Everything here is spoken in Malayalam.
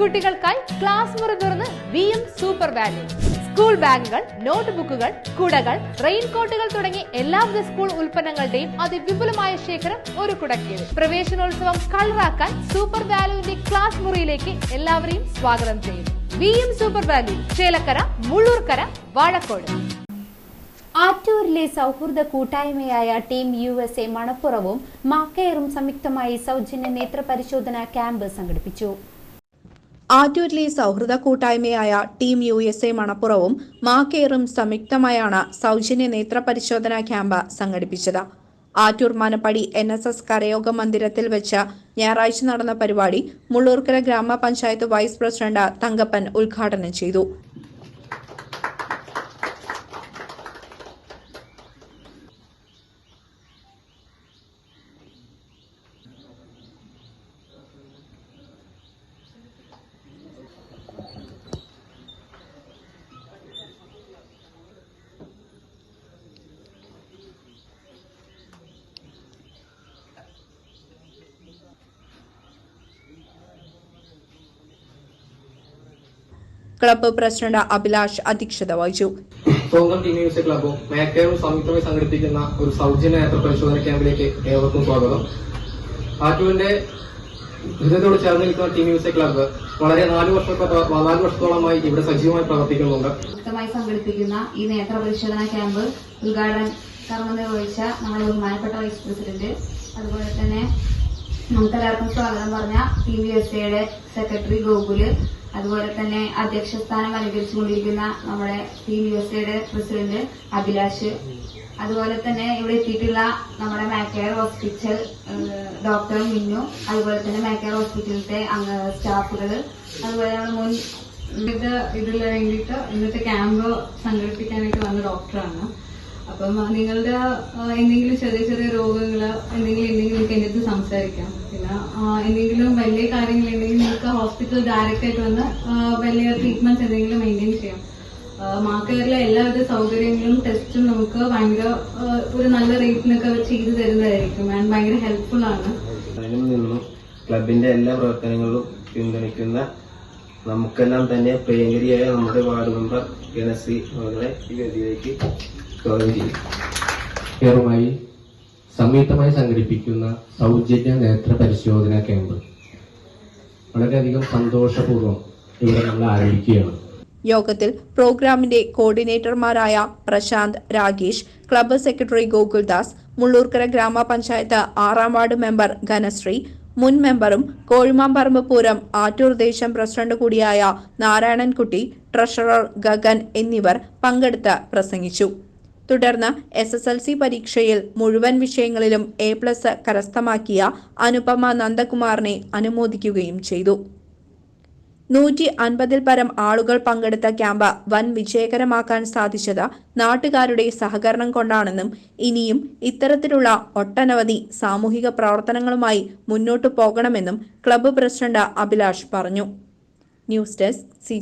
കുട്ടികൾക്കായി ക്ലാസ് മുറി തുറന്ന് V M super value. School ബാഗുകൾ നോട്ട്ബുക്കുകൾ കുടകൾ റെയിൻകോട്ടുകൾ തുടങ്ങി എല്ലാവിധ സ്കൂൾ ഉൽപ്പന്നങ്ങളുടെയും അതിവിപുലമായ ശേഖരം ഒരു കുടക്കീഴിൽ. പ്രവേശനോത്സവം കളറാക്കാൻ സൂപ്പർ വാല്യൂവിന്റെ ക്ലാസ് മുറിയിലേക്ക് എല്ലാവരെയും സ്വാഗതം ചെയ്യുന്നു. V M super value Chelakkara Mullurkara Vazhakkode. ആറ്റൂരിലെ സൗഹൃദ കൂട്ടായ്മയായ ടീം യു എസ് എ മണപ്പുറവും മാക്കയറും സംയുക്തമായി സൗജന്യ നേത്ര പരിശോധന ക്യാമ്പ് സംഘടിപ്പിച്ചു. ആറ്റൂരിലെ സൗഹൃദ കൂട്ടായ്മയായ ടീം യു എസ് എ മണപ്പുറവും മാക്കേറും സംയുക്തമായാണ് സൗജന്യ നേത്ര പരിശോധനാ ക്യാമ്പ് സംഘടിപ്പിച്ചത്. Attoor Manappadi N S S കരയോഗ മന്ദിരത്തിൽ വെച്ച് ഞായറാഴ്ച നടന്ന പരിപാടി മുള്ളൂർക്കര ഗ്രാമപഞ്ചായത്ത് വൈസ് പ്രസിഡന്റ് തങ്കപ്പൻ ഉദ്ഘാടനം ചെയ്തു. ക്ലബ്ബ് പ്രസിഡന്റ് അഭിലാഷ് അധ്യക്ഷത വഹിച്ചു. സ്വന്തം ടീം മ്യൂസിക് ക്ലബും മേക്കറും സംയുക്തമായി സംഘടിപ്പിക്കുന്ന ഒരു സൗജന്യ നേത്ര പരിശോധന ക്യാമ്പിലേക്ക് ഏവർക്കും സ്വാഗതം. ആറ്റുവിന്റെ ഹൃദയത്തോട് ചേർന്ന് നിൽക്കുന്ന ടീം മ്യൂസിക് ക്ലബ്ബ് വളരെ നാല് വർഷത്തെ നാല് വർഷത്തോളമായി ഇവിടെ സജീവമായി പ്രവർത്തിക്കുന്നുണ്ട്. വ്യക്തമായി സംഘടിപ്പിക്കുന്ന ഈ നേത്ര പരിശോധന ക്യാമ്പ് ഉദ്ഘാടനം കർമ്മം നിർവഹിച്ച നമ്മുടെ ബഹുമാനപ്പെട്ട വൈസ് പ്രസിഡന്റ്. അതുപോലെ തന്നെ നമുക്ക് എല്ലാവർക്കും സ്വാഗതം പറഞ്ഞ പി വി എസ് എയുടെ സെക്രട്ടറി ഗോകുൽ. അതുപോലെ തന്നെ അധ്യക്ഷ സ്ഥാനം അലങ്കരിച്ചുകൊണ്ടിരിക്കുന്ന നമ്മുടെ ടീം യു എസ് എയുടെ പ്രസിഡന്റ് അഭിലാഷ്. അതുപോലെ തന്നെ ഇവിടെ എത്തിയിട്ടുള്ള നമ്മുടെ മാക്കയർ ഹോസ്പിറ്റൽ ഡോക്ടർ മിന്നു. അതുപോലെ തന്നെ മാക്കയർ ഹോസ്പിറ്റലിലത്തെ അംഗ സ്റ്റാഫുകൾ. അതുപോലെ നമ്മുടെ മുൻ ഇത് ഇതിൽ വേണ്ടിയിട്ട് ഇന്നത്തെ ക്യാമ്പ് സംഘടിപ്പിക്കാനായിട്ട് വന്ന ഡോക്ടറാണ്. അപ്പം നിങ്ങളുടെ എന്തെങ്കിലും ചെറിയ ചെറിയ രോഗങ്ങൾ എന്തെങ്കിലും ഉണ്ടെങ്കിൽ നിങ്ങൾക്ക് എന്റെ അടുത്ത് സംസാരിക്കാം. പിന്നെ എന്തെങ്കിലും വലിയ കാര്യങ്ങളുണ്ടെങ്കിൽ നിങ്ങൾക്ക് ഹോസ്പിറ്റൽ ഡയറക്റ്റ് ആയിട്ട് വന്ന് വലിയ ട്രീറ്റ്മെന്റ് എന്തെങ്കിലും മെയിന്റെയിൻ ചെയ്യാം. മാക്കേറിലെ എല്ലാവിധ സൗകര്യങ്ങളും ടെസ്റ്റും നമുക്ക് ഭയങ്കര ഒരു നല്ല റേറ്റിനൊക്കെ ചെയ്തു തരുന്നതായിരിക്കും. ആൻഡ് ഭയങ്കര ഹെൽപ്ഫുൾ ആണ്. നിന്നും ക്ലബിന്റെ എല്ലാ പ്രവർത്തനങ്ങളും പിന്തുണയ്ക്കുന്ന നമുക്കെല്ലാം തന്നെ പ്രിയങ്കരിയായ നമ്മുടെ വാർഡ് മെമ്പർ ഗണശ്രീ അവരുടെ ഈ വേദിയിലേക്ക് സ്വാഗതം ചെയ്യും. സംയുക്തമായി സംഘടിപ്പിക്കുന്ന സൗജന്യ നേത്ര പരിശോധന ക്യാമ്പ്. വളരെയധികം സന്തോഷപൂർവം ഇവിടെ നമ്മൾ ആരംഭിക്കുകയാണ്. യോഗത്തിൽ പ്രോഗ്രാമിന്റെ കോർഡിനേറ്റർമാരായ പ്രശാന്ത് രാഗേഷ് ക്ലബ്ബ് സെക്രട്ടറി ഗോകുൽദാസ് മുള്ളൂർക്കര ഗ്രാമപഞ്ചായത്ത് ആറാം വാർഡ് മെമ്പർ ഘനശ്രീ മുൻ മെമ്പറും കോഴിമാമ്പറമ്പ് പൂരം ആറ്റൂർ ദേശം പ്രസിഡന്റ് കൂടിയായ നാരായണൻകുട്ടി ട്രഷറർ ഗഗൻ എന്നിവർ പങ്കെടുത്ത് പ്രസംഗിച്ചു. തുടർന്ന് എസ് എസ് എൽ സി പരീക്ഷയിൽ മുഴുവൻ വിഷയങ്ങളിലും എ പ്ലസ് കരസ്ഥമാക്കിയ അനുപമ നന്ദകുമാറിനെ അനുമോദിക്കുകയും ചെയ്തു. നൂറ്റി അൻപതിൽ പരം ആളുകൾ പങ്കെടുത്ത ക്യാമ്പ് വൻ വിജയകരമാക്കാൻ സാധിച്ചത് നാട്ടുകാരുടെ സഹകരണം കൊണ്ടാണെന്നും ഇനിയും ഇത്തരത്തിലുള്ള ഒട്ടനവധി സാമൂഹിക പ്രവർത്തനങ്ങളുമായി മുന്നോട്ടു പോകണമെന്നും ക്ലബ്ബ് പ്രസിഡന്റ് അഭിലാഷ് പറഞ്ഞു. News desk C